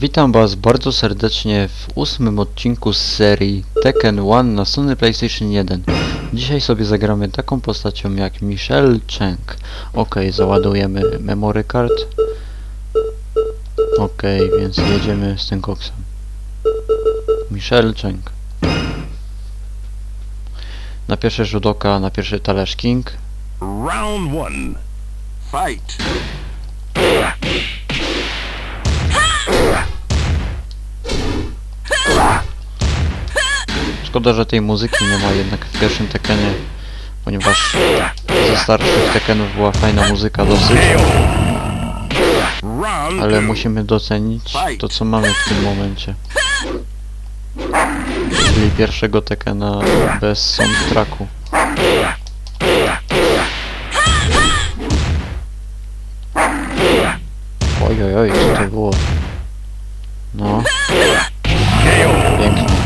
Witam Was bardzo serdecznie w ósmym odcinku z serii Tekken 1 na Sony PlayStation 1. Dzisiaj sobie zagramy taką postacią jak Michelle Cheng. Ok, załadujemy memory card. Ok, więc jedziemy z tym koksem. Michelle Cheng. Na pierwszy rzut oka, na pierwszy talerz King. Round one. Fight. Szkoda, że tej muzyki nie ma jednak w pierwszym Tekkenie, ponieważ ze starszych Tekkenów była fajna muzyka dosyć. Ale musimy docenić to, co mamy w tym momencie. Czyli pierwszego Tekkena bez soundtracku. Oj, oj, oj, co to było? No, pięknie.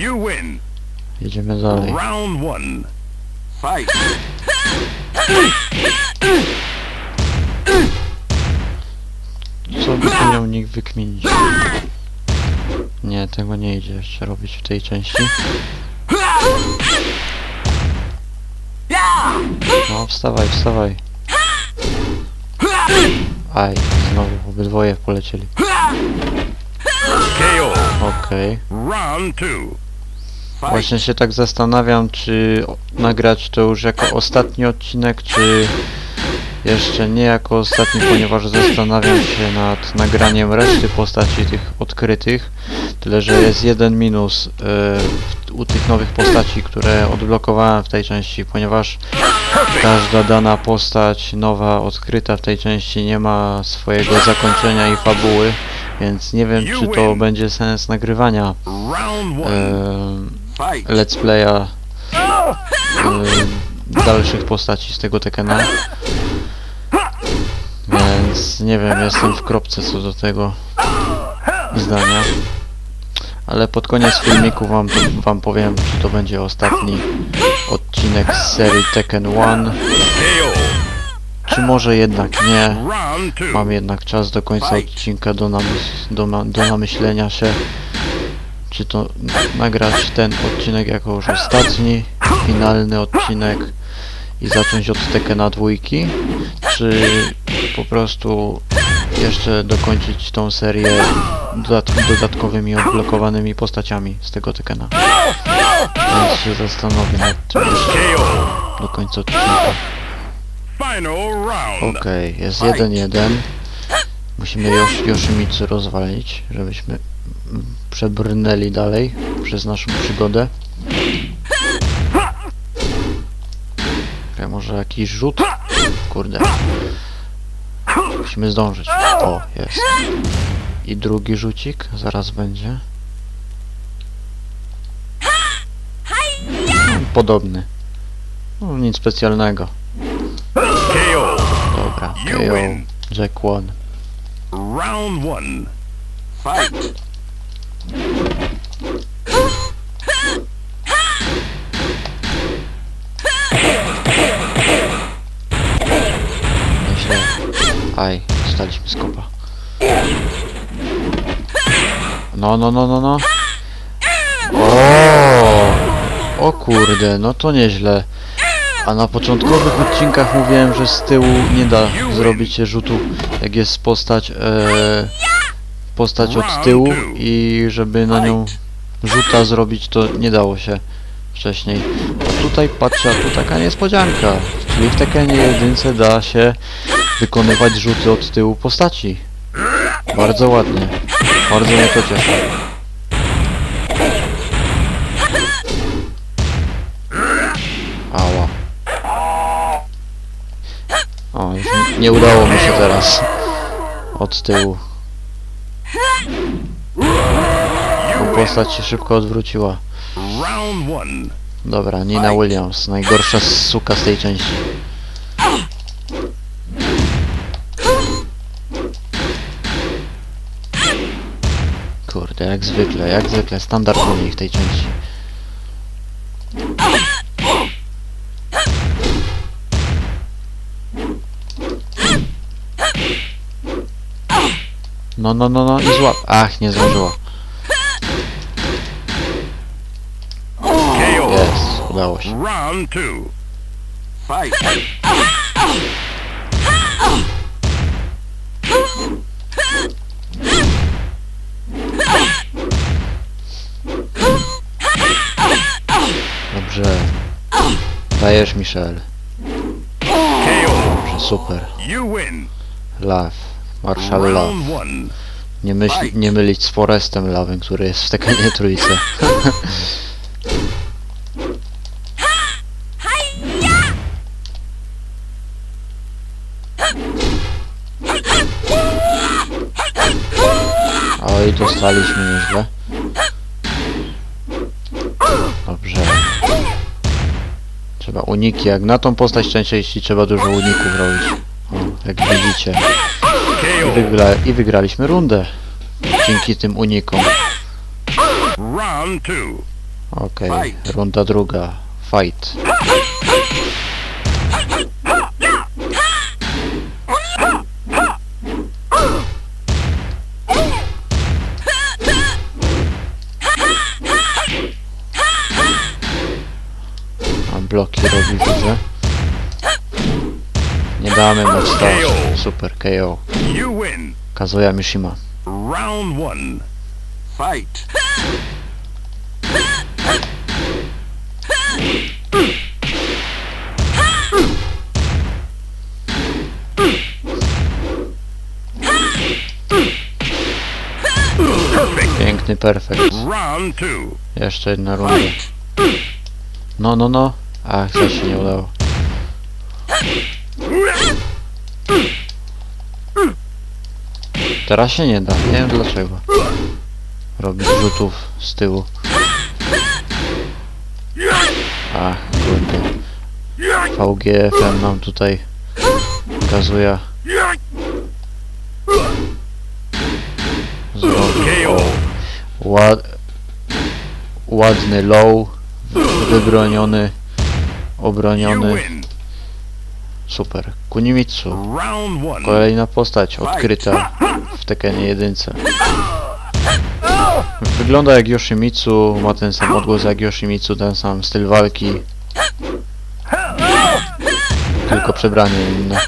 You win. Jedziemy dalej. Round one. Fight. Co by tu miał nikt wykminić? Nie, tego nie idzie jeszcze robić w tej części. No, wstawaj, wstawaj. Aj, znowu obydwoje polecieli. KO. Okej. Round two. Właśnie się tak zastanawiam, czy nagrać to już jako ostatni odcinek, czy jeszcze nie jako ostatni, ponieważ zastanawiam się nad nagraniem reszty postaci tych odkrytych. Tyle, że jest jeden minus e, u tych nowych postaci, które odblokowałem w tej części, ponieważ każda dana postać nowa, odkryta w tej części nie ma swojego zakończenia i fabuły, więc nie wiem, czy to będzie sens nagrywania. Let's playa y, dalszych postaci z tego Tekena. Więc nie wiem, jestem w kropce co do tego zdania. Ale pod koniec filmiku wam, wam powiem, czy to będzie ostatni odcinek z serii Tekken 1, KO. czy może jednak nie. Mam jednak czas do końca odcinka do, namys- do, do namyślenia się, czy to nagrać ten odcinek jako już ostatni, finalny odcinek i zacząć od Tekkena dwójki, czy po prostu jeszcze dokończyć tą serię dodat dodatkowymi odblokowanymi postaciami z tego Tekkena. Więc się zastanowię nad tym do końca odcinka. Okej, jest 1-1. Musimy Yosh Yoshimitsu rozwalić, żebyśmy przebrnęli dalej przez naszą przygodę. Ja może jakiś rzut? Kurde. Musimy zdążyć. O, jest. I drugi rzucik zaraz będzie. Podobny. No, nic specjalnego. Dobra, KO. Jack One. Round one. Fight. Aj, dostaliśmy skopa. No, no, no, no, no. O! O kurde, no to nieźle. A na początkowych odcinkach mówiłem, że z tyłu nie da zrobić rzutu, jak jest postać, e, postać od tyłu i żeby na nią rzuta zrobić, to nie dało się wcześniej. A tutaj patrzę, a tu taka niespodzianka. Czyli w Tekkenie jedynce da się wykonywać rzuty od tyłu postaci. Bardzo ładnie. Bardzo mnie to cieszy. Ała. O, już nie- udało mi się teraz. Od tyłu. Bo postać się szybko odwróciła. Dobra, Nina Williams, najgorsza suka z tej części. Kurde, jak zwykle, jak zwykle, standard u niej w tej części. No, no, no, no i złap. Ach, nie zdążyła. KO. Jest, udało się. Round two. Fight. Dobrze. Dajesz, Michel. Dobrze, super. Love. Marshall Love. Nie, myśl, nie mylić z Forestem Love'em, który jest w Tekkenie trójce. Oj, dostaliśmy nieźle. Dobrze. Trzeba uniki, jak na tą postać częściej trzeba dużo uników robić. O, jak widzicie. I, wygra I wygraliśmy rundę. Dzięki tym unikom. Okej, Fight. runda druga. Fight. Bloki robi, widzę. Nie damy mu wstać. Super, KO. Kazuya Mishima. Round one. Fight. Piękny perfekt. Jeszcze jedna runda. No, no, no. Ach, coś się nie udało. Teraz się nie da. Nie wiem dlaczego. Robić rzutów z tyłu. Ach, kurde. VGFM nam tutaj pokazuje. KO. Ład... Ładny low, wybroniony, obroniony, super. Kunimitsu, kolejna postać odkryta w Tekkenie 1. Wygląda jak Yoshimitsu, ma ten sam odgłos jak Yoshimitsu, ten sam styl walki. Tylko przebranie inne.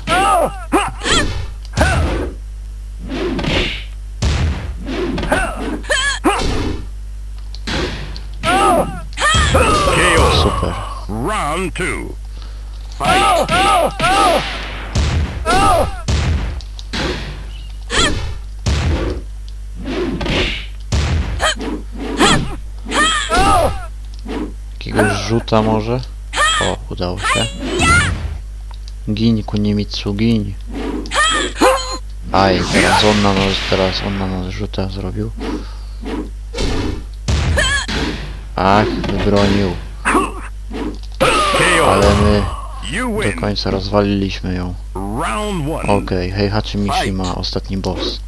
Round two. Fight. Jakiegoś rzuta może? O, udało się. Gin, Kunimitsu, gin. Aj, teraz on na nas, teraz on na nas rzuta zrobił. Ach, wybronił. Ale my do końca rozwaliliśmy ją. Okej, Heihachi Mishima, ostatni boss.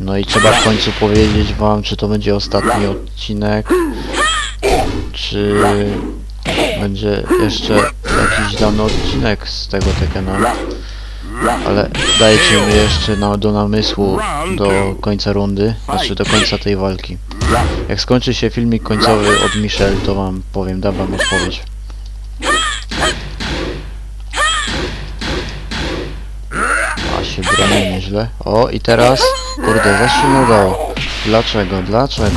No i trzeba w końcu powiedzieć wam, czy to będzie ostatni odcinek, czy będzie jeszcze jakiś dany odcinek z tego Tekkena. Ale dajcie mi jeszcze na, do namysłu do końca rundy, znaczy do końca tej walki. Jak skończy się filmik końcowy od Michel, to wam powiem, dam wam odpowiedź. A się broni nieźle. O i teraz, kurde, zaś się udało. Dlaczego, dlaczego?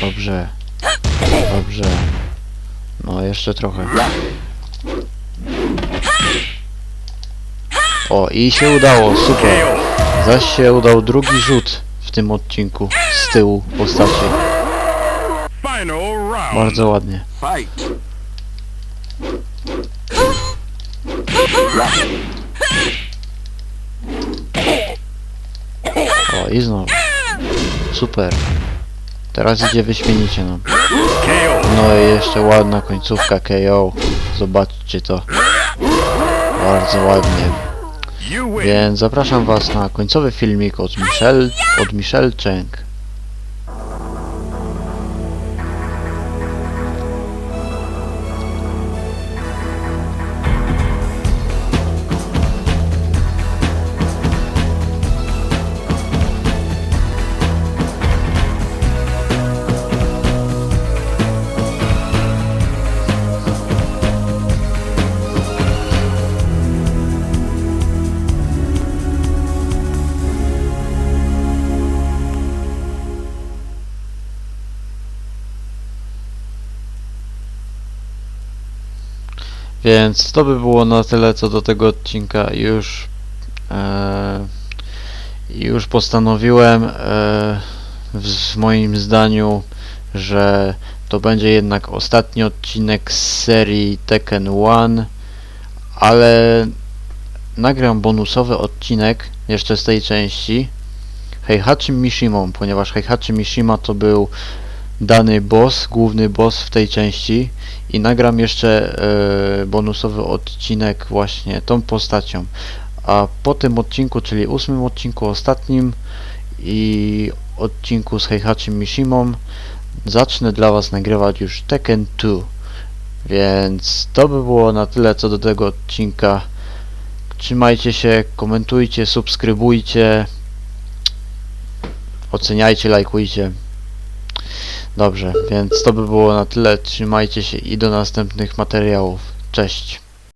Dobrze. Dobrze. No, jeszcze trochę. O, i się udało, super. Zaś się udał drugi rzut w tym odcinku z tyłu postaci. Bardzo ładnie. O, i znowu. Super. Teraz idzie wyśmienicie nam. KO. No i jeszcze ładna końcówka KO. Zobaczcie to. Bardzo ładnie. Więc zapraszam was na końcowy filmik od Michelle, od Michelle Cheng. Więc to by było na tyle co do tego odcinka. Już e, już postanowiłem e, w moim zdaniu, że to będzie jednak ostatni odcinek z serii Tekken 1, ale nagram bonusowy odcinek jeszcze z tej części Heihachi Mishimą, ponieważ Heihachi Mishima to był dany boss, główny boss w tej części i nagram jeszcze e, bonusowy odcinek właśnie tą postacią. A po tym odcinku, czyli ósmym odcinku, ostatnim i odcinku z Heihachi Mishimą zacznę dla Was nagrywać już Tekken 2. Więc to by było na tyle co do tego odcinka. Trzymajcie się, komentujcie, subskrybujcie, oceniajcie, lajkujcie. Dobrze, więc to by było na tyle. Trzymajcie się i do następnych materiałów. Cześć.